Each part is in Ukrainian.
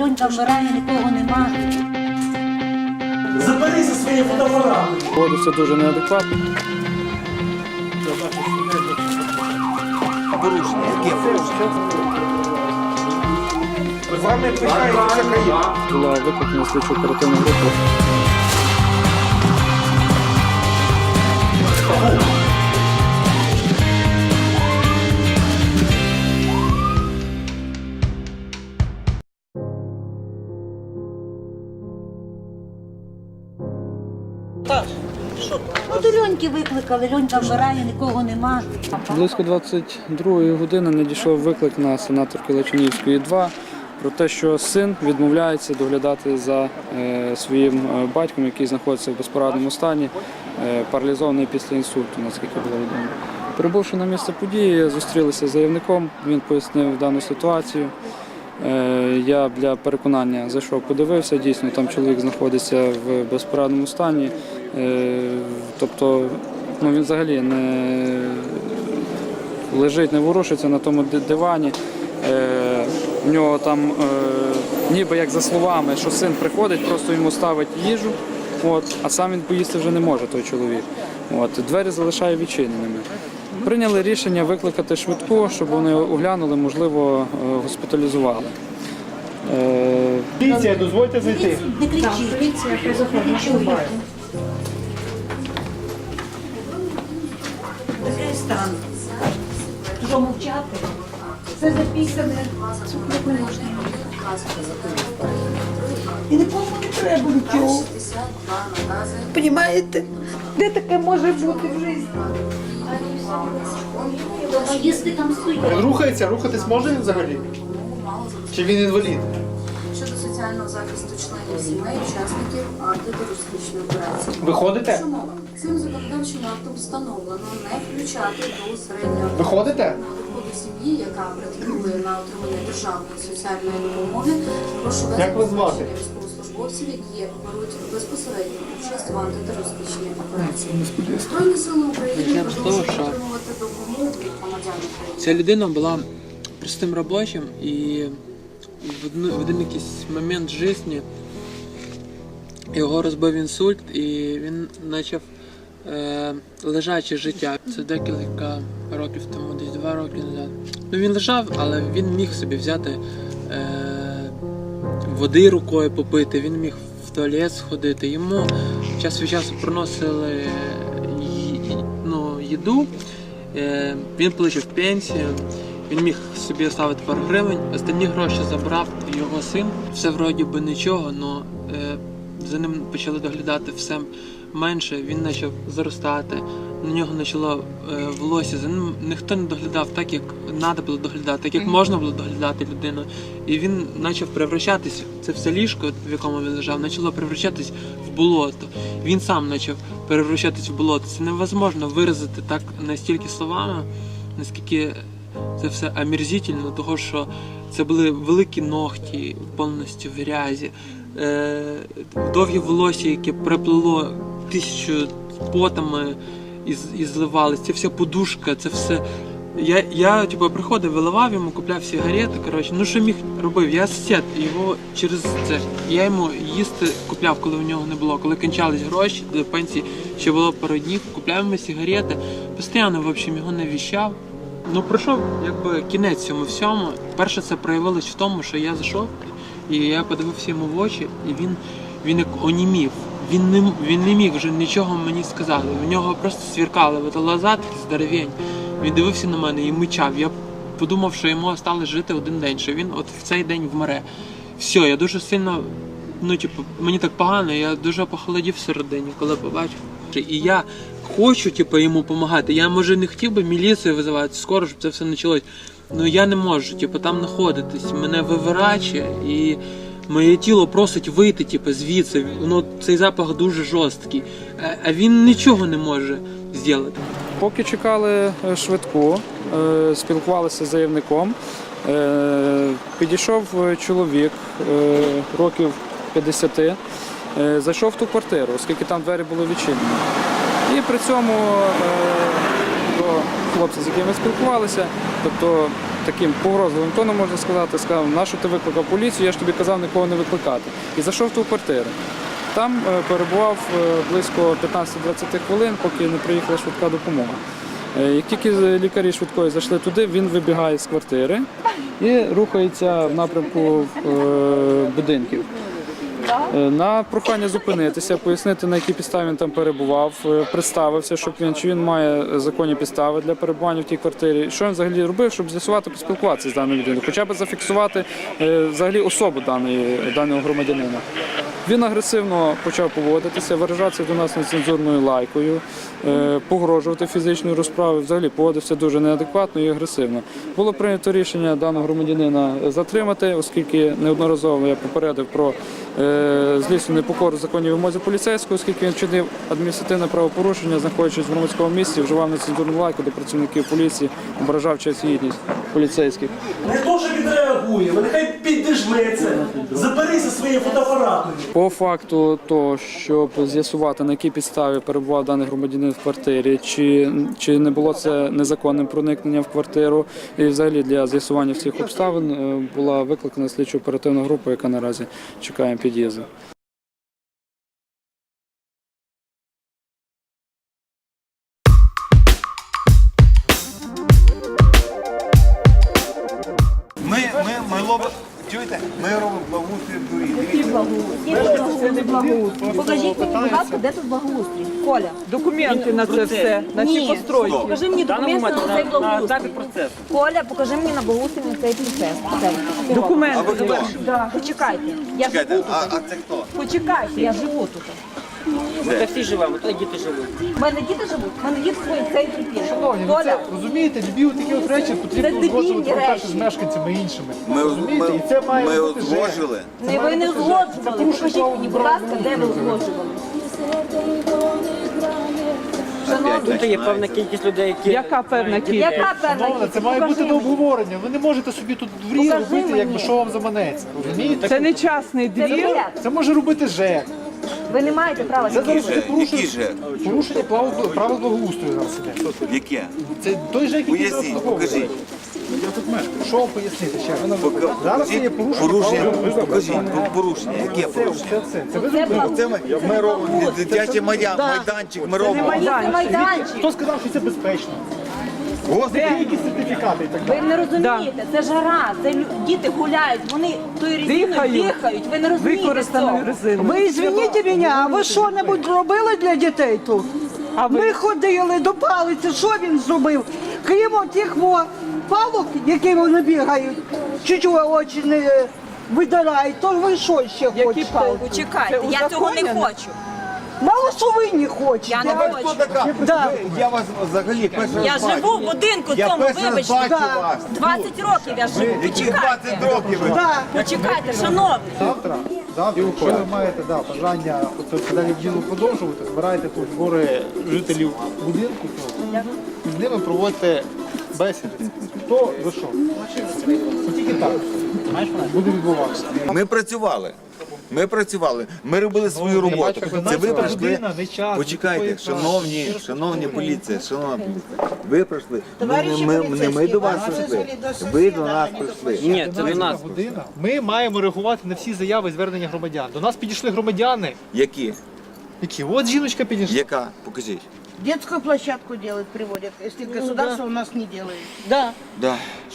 Льонька вмирає, нікого нема. Забери зі своєю фотоапаратом. Поводився дуже неадекватно. З вами пишається країна. Була викликана слідчо оперативна група. Викликали, Льонька вмирає, нікого нема. Близько 22-ї години надійшов виклик на сенаторки Лачинівської 2 про те, що син відмовляється доглядати за е, своїм е, батьком, який знаходиться в безпорадному стані, е, паралізований після інсульту, наскільки було відомо. Прибувши на місце події, зустрілися з заявником, він пояснив дану ситуацію. Я для переконання зайшов, подивився. Дійсно, там чоловік знаходиться в безпорадному стані. Тобто, ну він взагалі не лежить, не ворушиться на тому дивані. Е, У нього там, е, ніби як за словами, що син приходить, просто йому ставить їжу, от, а сам він поїсти вже не може, той чоловік. От, двері залишає відчиненими. Прийняли рішення викликати швидку, щоб вони оглянули, можливо, е, госпіталізували. Е, Поліція, дозвольте зайти. Не кричіть. Поліція стан. Що мовчати? Це записане. І нікому не треба нічого. Понімаєте? Де таке може бути в житті? Їсти там стоїть. Рухається, рухатись може він взагалі? Чи він інвалід? Соціального захисту членів сімей, учасників антитерористичної операції. Ви ходите? Що мова? Цим законодавчим актом встановлено не включати до середнього Ви ходите? доходу сім'ї, яка претендує на отримання державної соціальної допомоги. Прошу без Як вас звати? військовослужбовців, які беруть безпосередню участь в антитерористичній операції. Збройні сили України продовжують отримувати допомогу від громадян України. Ця людина була простим робочим і в, один якийсь момент житті його розбив інсульт і він почав е, лежаче життя. Це декілька років тому, десь два роки назад. Ну він лежав, але він міг собі взяти е, води рукою попити, він міг в туалет сходити. Йому час від часу приносили ну, їду. Е, Він отримав пенсію, він міг собі оставити пару гривень, останні гроші забрав його син. Все вроді би нічого, але за ним почали доглядати все менше. Він почав заростати, на нього почало е, волосся. За ним ніхто не доглядав так, як треба було доглядати, так як можна було доглядати людину. І він почав превращатись, це все ліжко, в якому він лежав, почало превращатись в болото. Він сам почав перевращатись в болото. Це невозможно виразити так настільки словами, наскільки це все омерзительно, того що це були великі ногті, повністю в грязі, е, довгі волосся, яке приплило тисячу потами і, і зливалось. Це вся подушка, це все. Я, я типу, приходив, виливав йому, купляв сигарети. Коротше, ну що міг робив? Я сосед його через це. Я йому їсти купляв, коли в нього не було. Коли кончались гроші до пенсії, ще було пару днів, купляв йому сигарети. Постійно, в общем, його навіщав. Ну, пройшов якби кінець цьому всьому. Перше, це проявилось в тому, що я зайшов і я подивився йому в очі, і він, він як онімів. Він не, він не міг вже нічого мені сказати. В нього просто свіркали от глаза такі здоровень. Він дивився на мене і мичав. Я подумав, що йому осталось жити один день, що він от в цей день вмре. Все, я дуже сильно, ну типу, мені так погано, я дуже похолодів всередині, коли побачив. І я хочу, типу, йому допомагати. Я може не хотів би міліцію визивати скоро, щоб це все почалось. Ну я не можу, типу, там знаходитись. Мене виворачує і моє тіло просить вийти, типу, звідси. Ну, цей запах дуже жорсткий. А- А він нічого не може зробити. Поки чекали е, швидку, е, спілкувалися з заявником, е, підійшов е, чоловік е, років 50, е, зайшов в ту квартиру, оскільки там двері були відчинені. І при цьому е, до хлопця, з яким ми спілкувалися, тобто таким погрозливим тоном можна сказати, сказав, на що ти викликав поліцію, я ж тобі казав нікого не викликати. І зайшов в ту квартиру. Там е, перебував е, близько 15-20 хвилин, поки не приїхала швидка допомога. Як тільки лікарі швидкої зайшли туди, він вибігає з квартири і рухається в напрямку будинків. Е, На прохання зупинитися, пояснити, на якій підставі він там перебував, е, представився, щоб він чи він має законні підстави для перебування в тій квартирі. Що він взагалі робив, щоб з'ясувати, поспілкуватися з даною людиною, хоча б зафіксувати е, взагалі особу даної, даного громадянина. Він агресивно почав поводитися, виражатися до нас нецензурною лайкою, погрожувати фізичною розправою. Взагалі поводився дуже неадекватно і агресивно. Було прийнято рішення даного громадянина затримати, оскільки неодноразово я попередив про злісну непокору законів вимозі поліцейського, оскільки він чинив адміністративне правопорушення, знаходячись в громадському місці, вживав нецензурну лайку до працівників поліції, ображав честь і гідність поліцейських. Не то, що відреагує, нехай підіжметься. Заберися своєю фотоапаратом. По факту того, щоб з'ясувати на якій підставі перебував даний громадянин в квартирі, чи, чи не було це незаконним проникненням в квартиру, і взагалі для з'ясування всіх обставин е, була викликана слідчо оперативна група, яка наразі чекає під'їзду. Мені, будь ласка, де тут благоустрій? Коля. Документи на це все, на ці Ні, постройки. покажи мені документи на цей благоустрій. Коля, покажи мені на благоустрій на цей процес. Документи. А хто? Да. Почекайте. Я Чекайте, живу а, тут. а це хто? Почекайте, я живу тут. Ми всі живемо, тут діти живуть. У мене діти живуть, у мене діти свої цей трипіли. Коля, Розумієте, любі такі от речі Це потрібно дебільні узгоджувати перше речі. з мешканцями іншими. Ми, Розумієте? ми, І це має ми бути ЖЕК. узгоджили. не ви не узгоджували. Покажіть мені, будь ласка, де ви узгоджували. Тут є певна кількість людей, які Яка певна кількість? Яка певна Шановна, кількість? це має бути до обговорення. Ви не можете собі тут в дворі Покажи робити, мені. якби що вам заманеться. Розумієте? Це не частний двір. Це може робити ЖЕК. Ви не маєте права. Це зараз це Який порушення, же? порушення правил, правил благоустрою зараз іде. Яке? Це той ЖЕК, який зараз Поясніть, обслуговує. покажіть. Що вам пояснити ще? Пока- Зараз є порушення. порушення. правил благоустрою. Покажіть порушення. Яке Це, порушення? це, це, це ви Це зробили. Це ми, ми робимо дитячий майдан, майданчик, ми робимо. Це майданчик. Хто сказав, що це безпечно? Є якісь сертифікати і так далі. Ви не розумієте, це жара, це лю- діти гуляють, вони тою резиною Дихають. дихають. Ви не розумієте Використаною цього. резиною. Ви извините мене, а ви що-небудь робили для дітей тут? А ви- Ми ходили до палиці, що він зробив? Крім тих палок, які вони бігають, чуть очі не видирають, то ви що ще Які хочете? палки? Почекайте, Це я цього не узаконено? хочу. Мало що ви не хочете. Я не ви хочу. така? Да. Я вас взагалі перший раз Я бачу. живу в будинку Я цьому, перший раз вибачте. бачу Да. вас. 20 років я живу. Які Почекайте. 20 років ви? Да. Почекайте, шановні. Завтра, завтра, якщо ви маєте да, бажання оце далі діло продовжувати, збирайте тут збори жителів будинку і з ними проводьте бесіди. Хто за що? Тільки так буде відбуватися. Ми працювали. Ми працювали, ми робили свою роботу. Це ви прийшли. не. Почекайте, шановні, шановні поліція, шановна поліція. Ви прийшли. Ми, ми, ми, не ми до вас прийшли. Ви до нас прийшли. Ні, це не нас. година. Ми маємо реагувати на всі заяви і звернення громадян. До нас підійшли громадяни, Які? які от жіночка підійшла. Яка? Покажіть. Детскую площадку делают, приводят, если государство у нас не делает. Да.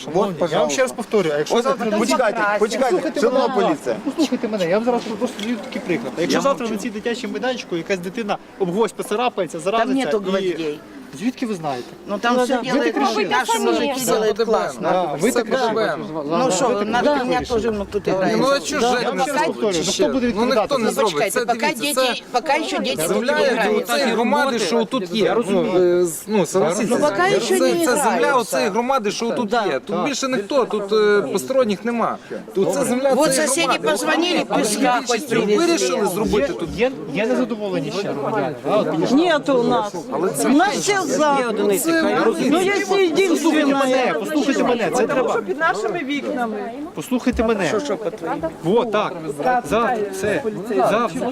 Шановні, От, я вам ще раз повторюю, а якщо От, завтра почекайте, почекайте, це шановна поліція. Послухайте мене, я вам зараз просто даю такий приклад. А Якщо Я завтра мовчу. на цій дитячій майданчику якась дитина об гвоздь поцарапається, заразиться нету і... гвоздей. Звідки ви знаєте? Ну там все делают, решили. наши мужики делают классно. Да, ви так вирішили. Ну меня вирішили. тоже ну, тут играет. Ну а що ж ще раз ну хто буде Ну ніхто відповідати? не за це? зробить. Це пока дивіться, це дети, пока еще дети земля тут играют. оцієї громади, що тут є. Ну, е, з- ну согласіться. Ну, поки Це- ще не це земля оцієї громади, що тут є. Тут більше ніхто, тут е, посторонніх нема. Тут це земля Вот цієї соседи громади. позвонили, песка хоть привезли. вирішили зробити тут. є, є незадоволені ще громадяни. Нету у нас. У нас все за. Ну Послухайте единственное. мене, послухайте мене, це треба. Під нашими вікнами. Послухайте мене. Що, що Вот, так. Завтра, все. Завтра.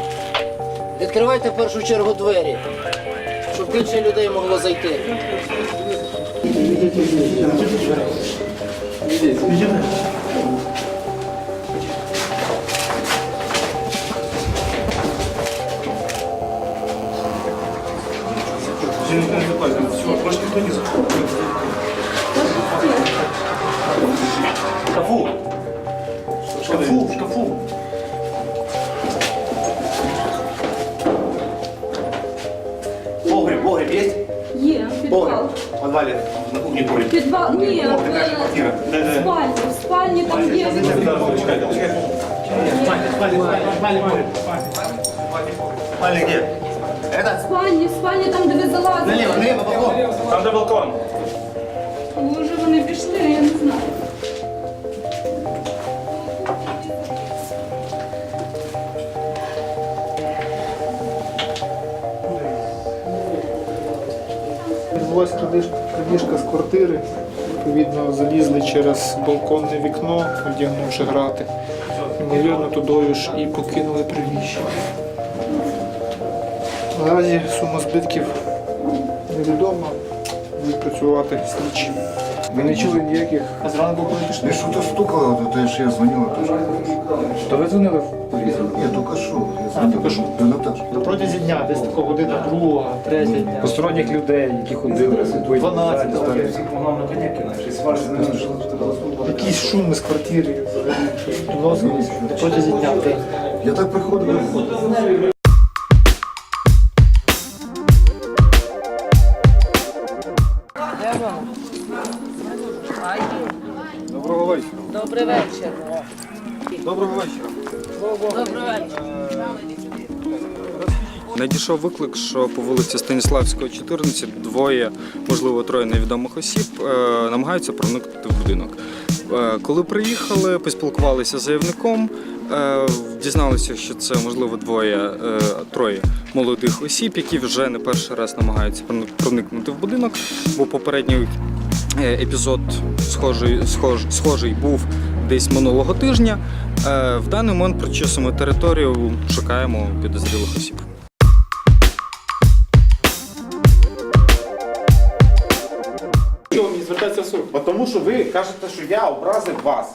Відкривайте в першу чергу двері, щоб більше людей могло зайти. Шкафу. Шкафу, шкафу. Погреб. В подвале, на кухні полі. Підвал, ні, О, же квартира. Да, да. спальні, в спальні там є. Спальня, спальня, погреб. Спальня где? Это? Спальні, в спальні там, де ви залазили. Налево, налево, балкон. Там де балкон. Відбулася крадіжка, з квартири. Відповідно, залізли через балконне вікно, одягнувши грати. Ймовірно, тудою ж і покинули приміщення. Наразі сума збитків невідома. Будуть працювати слідчі. Ви не чули ніяких. А зранку коли пішли? Я что-то стукало, вот это же я звонила тоже. То ви дзвонили в поліцію? Что. Тільки що? На протязі дня, десь такого година, друга, третя дня. Посторонніх людей, які ходили, 12 Якісь шуми з квартири на протязі дня. Я так приходив. Доброго вечора. Добрий вечір. Доброго вечора. Добрий вечір. Надійшов виклик, що по вулиці Станіславського, 14, двоє, можливо, троє невідомих осіб е, намагаються проникнути в будинок. Е, Коли приїхали, поспілкувалися з заявником, е, дізналися, що це можливо двоє, троє молодих осіб, які вже не перший раз намагаються проникнути в будинок, бо попередній епізод схожий, схож, схожий був десь минулого тижня. В даний момент прочесуємо територію, шукаємо підозрілих осіб. Тому що ви кажете, що я образив вас.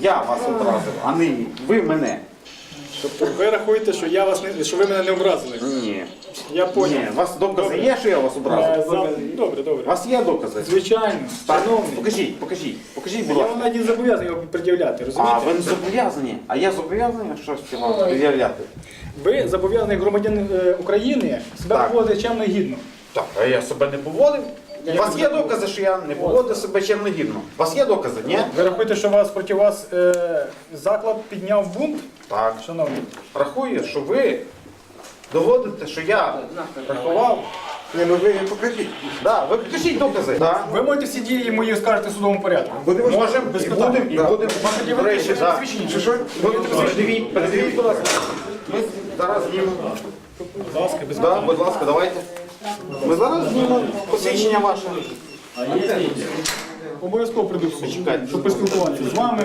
Я вас образив, а не ви мене. Тобто ви рахуєте, що я вас не що ви мене не образили? Ні. Я Ні, у вас докази є, що я вас Е, образив? за- Добре, У добре. вас є докази? Звичайно, Так, шановний. покажіть, покажіть, покажіть, будь Я ласка. вам навіть зобов'язаний його пред'являти, А розумієте? ви не зобов'язані? А я зобов'язаний щось вам пред'являти? Ви зобов'язаний громадянин е, України себе Так. поводити чемно і гідно. Так, а я себе не поводив. У вас є докази, що я не поводив себе чим не гідно? У вас є докази, ні? Ви рахуєте, що вас проти вас е, заклад підняв бунт, Так. шановні? Рахую, що ви доводите, що я рахував. Не, ну ви покажіть. Да, ви покажіть докази. Да. Ви можете всі дії мої скажете в судовому порядку. Можемо, Без і питань. будемо, і Да. будемо. Можете До речі, ви да. посвідчені, Що, що? Ви Передивіть, передивіть, будь ласка. Ми зараз знімемо. Будь ласка, без Да, будь ласка, давайте. Ми зараз знімемо посвідчення ваше. Обов'язково прийду в суд, щоб поспілкуватися з вами.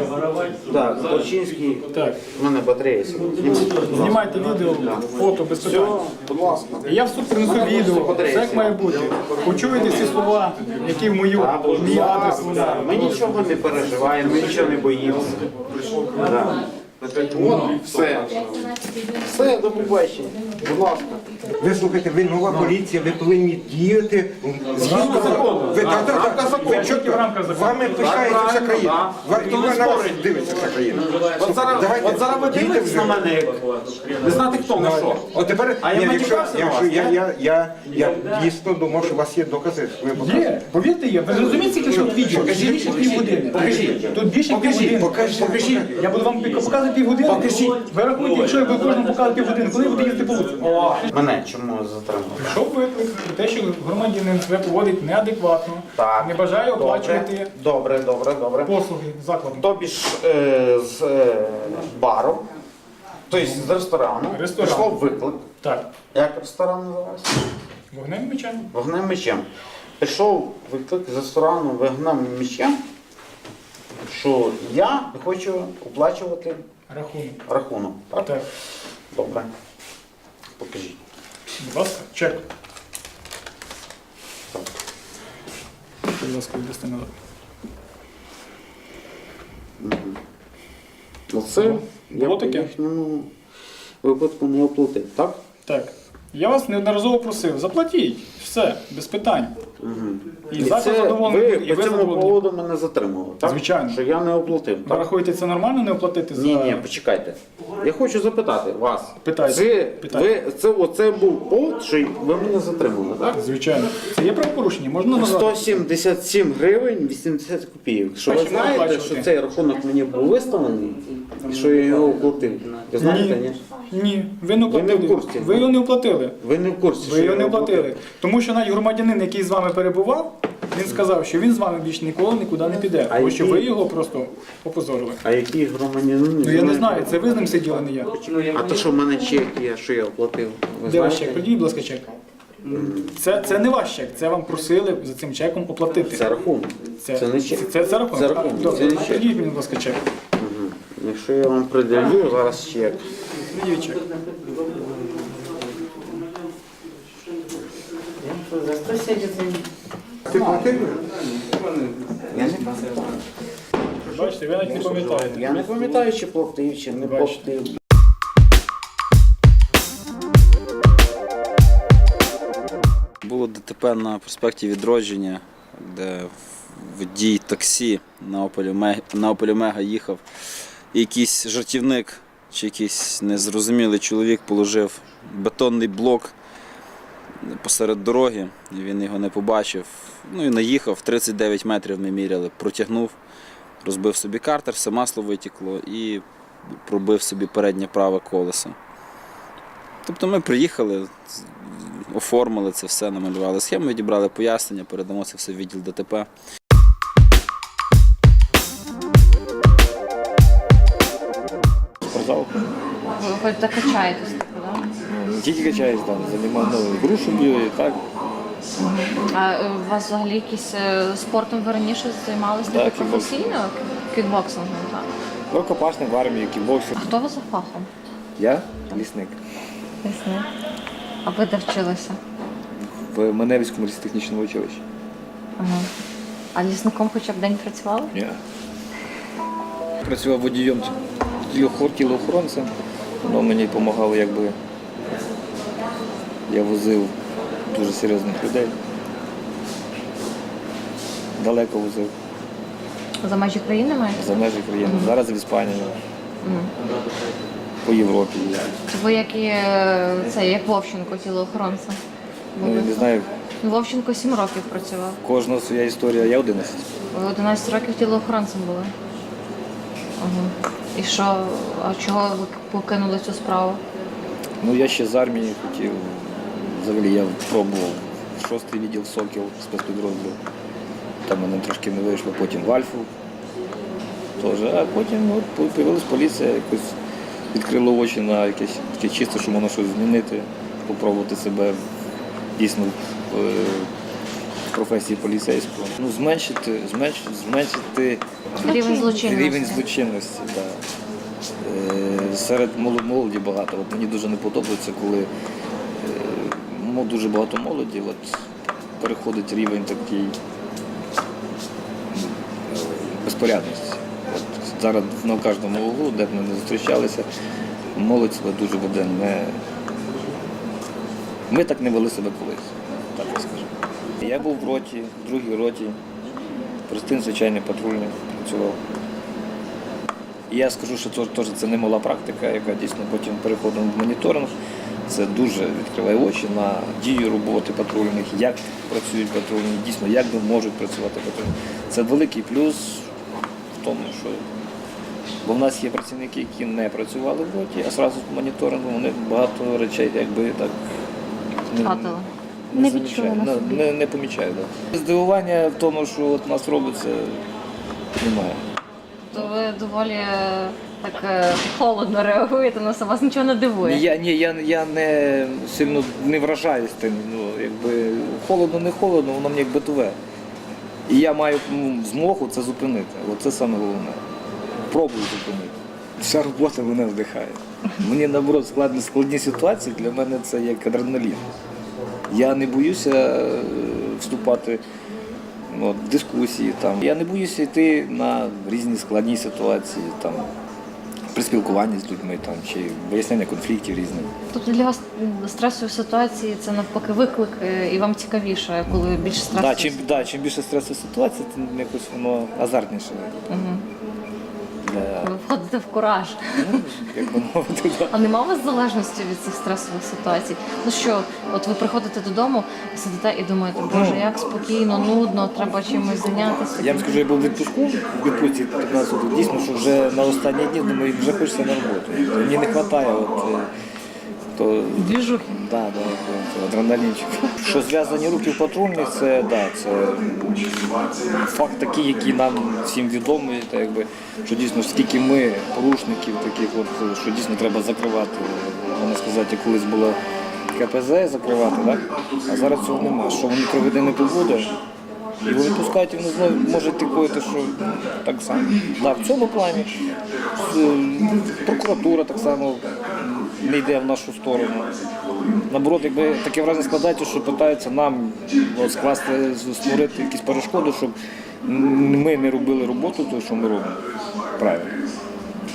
Так, Борчинський. Так, У мене батарея сьогодні. знімайте відео, фото без питань. Будь ласка. І я в суд принесу відео, все як має бути. Почуєте всі слова, які в мою мій адрес лунають. Ми нічого не переживаємо, ми нічого не боїмося. Да. От, все. Все, до побачення. Будь ласка. Ви слухайте, ви нова поліція, ви повинні діяти згідно закону. Ви так, так, так, закон, чітко. Вами пишається вся країна. Ва- ви на вас дивиться вся країна. От зараз, Давайте, от зараз ви дійте дивитесь вже. на мене, як не знати хто на що. От тепер, А я ні, якщо, матюкався на якщо вас, я, я, я, я дійсно думав, що у вас є докази. Ви. Є, повірте, є. Ви зрозумієте, скільки що відео? Покажіть, Більше покажіть, півгодини. покажіть. Тут більше Покажіть, півгодини. покажіть, покажіть. Я буду вам показувати півгодини. Покажіть. Ви рахуєте, якщо я буду кожному показувати півгодини, коли ви будете їздити по вулиці? Мене чому затримали? Прийшов виклик про те, що громадянин себе поводить неадекватно, Так. не бажає Добре, оплачувати добре, добре, добре. послуги закладу. Тобі ж е, з е, бару, тобто з ресторану, Ресторан. прийшло виклик. Так, Як ресторан називається? вогнем мечем. Вогнем мечем. Прийшов виклик з ресторану вогнем мечем, що я не хочу оплачувати Рахунок. рахунок. Так? Так, Добре. Покажіть. Будь ласка, чек. Будь ласка, віддасте назад. Оце я Було по їхньому випадку не оплатив, так? Так. Я вас неодноразово просив, заплатіть, все, без питань. І заклад це задоволений, ви і по ви цьому задоволені. поводу мене затримали, так? Звичайно. Що я не оплатив. Ви Так? рахуєте, це нормально не оплатити за... Ні, ні, почекайте. Я хочу запитати вас. Питайте, Це, питайте. ви, це, оце був повод, що ви мене затримали, так? Звичайно. Це є правопорушення, можна назвати. 177 гривень 80 копійок. Що ви Бачите, знаєте, оплачувати. що цей рахунок мені був виставлений і що я його оплатив? Ви знаєте, ні? Ні, ви не Ви не оплатили. в курсі? Ви його не оплатили. Ви не в курсі, Ви що його не оплатили. Тому що навіть громадянин, який з вами перебував, він сказав, що він з вами більше ніколи нікуди не піде. А Тому що який- ви його просто опозорили. А який громадянин? Ну я не знаю, це ви з ним сиділи, не я. А то, що в мене чек є, що я оплатив? Ви Де ваш знаєте? Придіть, будь ласка, чек. Це, це не ваш чек, це вам просили за цим чеком оплатити. Це рахунок. Це, це не чек. Це, це, це рахунок. Це рахунок, Добре, це не чек. придіть мені, будь ласка, чек. Якщо я вам приділю зараз чек. Придіть. Ти платив? Я не Бачите, ви навіть не пам'ятаєте. Я не пам'ятаю, чи платив, чи не платив. Було ДТП на проспекті Відродження, де водій таксі на Opel Omega їхав. Якийсь жартівник чи якийсь незрозумілий чоловік положив бетонний блок посеред дороги, і він його не побачив. Ну і наїхав, 39 метрів ми міряли, протягнув, розбив собі картер, все масло витікло і пробив собі переднє праве колесо. Тобто ми приїхали, оформили це все, намалювали схему, відібрали пояснення, передамо це все в відділ ДТП. Спортзал. Ви ходите качаєтесь, так? Не тільки качаюсь, там, займав ну, грушу бігаю, так. А е, у вас взагалі якийсь е, спортом ви раніше займалися Так, таки професійно? Кікбоксингом, так. Ну, копашник в армії, кікбоксер. Хто ви за фахом? Я лісник. Ясно. А ви де вчилися? В мене військовому технічному училищі. Ага. А лісником хоча б день працювали? Ні. Працював водієм тілоохоронцем. Воно мені допомагало, якби я возив дуже серйозних людей. Далеко возив, За межі країни маєте? за межі країни. Зараз в Іспанії, Мгм. по Європі. Ви як і е, це, як Вовченко, тілоохоронця? Ну, не знаю, Вовченко 7 років працював. кожного своя історія, я 11. Ви 11 років тілоохоронцем були. І що, а чого ви покинули цю справу? Ну, я ще з армії хотів. Взагалі я пробував шостий відділ Сокіл спецпідрозділ. Там мене трошки не вийшло, потім в Альфу. Теж. А потім от, появилась поліція, якось відкрило очі на якесь таке чисто, що можна щось змінити, спробувати себе дійсно е, професії поліцейського. Ну, зменшити, зменшити, зменшити Рівень злочинності. Рівень злочинності, да. Е, Серед молоді багато. От мені дуже не подобається, коли е, ну, дуже багато молоді, от переходить рівень такий е, безпорядності. От зараз на кожному углу, де б ми не зустрічалися, молодь себе дуже веде не. Ми так не вели себе колись, так я скажу. Я був в роті, в другій роті, простим звичайний патрульний працював. І я скажу, що це теж це не мала практика, яка дійсно потім переходила в моніторинг. Це дуже відкриває очі на дію роботи патрульних, як працюють патрульні, дійсно, як можуть працювати патрульні. Це великий плюс в тому, що бо в нас є працівники, які не працювали в роті, а зразу з моніторингу вони багато речей якби так не. Не, відчули на собі. не, не помічають. Да. Здивування в тому, що от нас робиться, немає. То ви доволі так е, холодно реагуєте на це, вас нічого не дивує. Ні, я, ні, я, я не сильно не вражаюсь тим. Ну, якби холодно, не холодно, воно мені як битове. І я маю ну, змогу це зупинити. Оце саме головне. Пробую зупинити. Вся робота мене вдихає. Мені наоборот складні, складні ситуації для мене це як адреналін. Я не боюся е, вступати ну, в дискусії. Там. Я не боюся йти на різні складні ситуації. Там, при спілкуванні з людьми там, чи вияснення конфліктів різних. Тобто для вас стресові ситуації це навпаки виклик, е, і вам цікавіше, коли більше стресу. Да, чим, да, чим більше стресових ситуацій, тим якось воно азартніше. Мгм. Ви входите в кураж. як би мовити, да. А нема у вас залежності від цих стресових ситуацій? Ну що, от ви приходите додому, сидите і думаєте, боже, як спокійно, нудно, треба чимось зайнятися. Я вам скажу, я був в відпуску, в відпустці 15 дійсно, що вже на останні дні думаю, вже хочеться на роботу. Мені не вистачає от, е, то, Двіжухи. да, да, да, адреналінчик. Що зв'язані руки в патрульних, це, да, це факт такий, який нам всім відомий, та якби, що дійсно скільки ми, порушників таких, от, що дійсно треба закривати. Можна сказати, колись було КПЗ закривати, так? а зараз цього немає. Що вони три години побуде, і вони пускають, і вони знову можуть тикувати, що так само. Да, в цьому плані прокуратура так само не йде в нашу сторону. Наоборот, якби таке враження складається, що питаються нам от, скласти, створити якісь перешкоди, щоб ми не робили роботу, ту, що ми робимо. Правильно.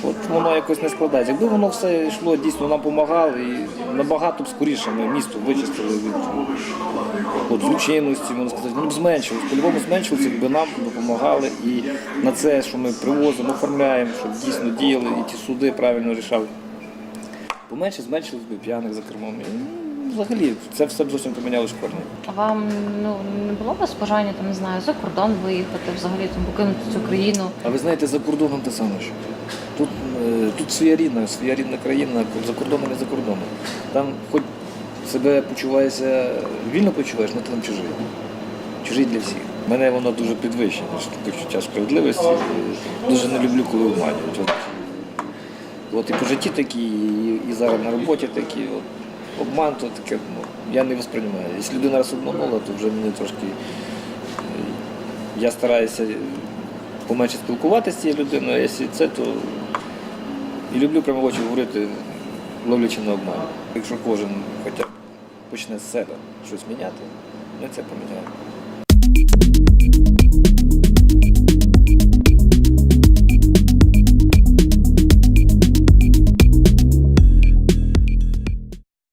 От воно якось не складається. Якби воно все йшло, дійсно нам допомагало і набагато б скоріше ми місто вичистили від от, злочинності, можна сказати, ну б зменшилось. По-любому зменшилось, якби нам допомагали і на це, що ми привозимо, оформляємо, щоб дійсно діяли і ті суди правильно рішали. Поменше зменшилось би п'яних за кермом. І, ну, взагалі, це все б зовсім поміняло шкорні. А вам ну не було вас бажання там не знаю за кордон виїхати, взагалі там покинути цю країну? А ви знаєте, за кордоном те саме що. Тут, е, тут своя рідна, своя рідна країна, за кордоном і за кордоном. Там хоч себе почуваєшся, вільно почуваєш, але ти там чужий. Чужий для всіх. Мене воно дуже підвищено, що почуття справедливості. Дуже не люблю, коли обманюють. От, і по житті такі, і, і зараз на роботі такі. От, обман то таке, ну, я не восприймаю. Якщо людина раз обманула, то вже мені трошки. е, Я стараюся поменше спілкуватися з цією людиною, а якщо це, то і люблю прямо в очі говорити, ловлячи на обман. Якщо кожен хоча б почне з себе щось міняти, ми це поміняємо.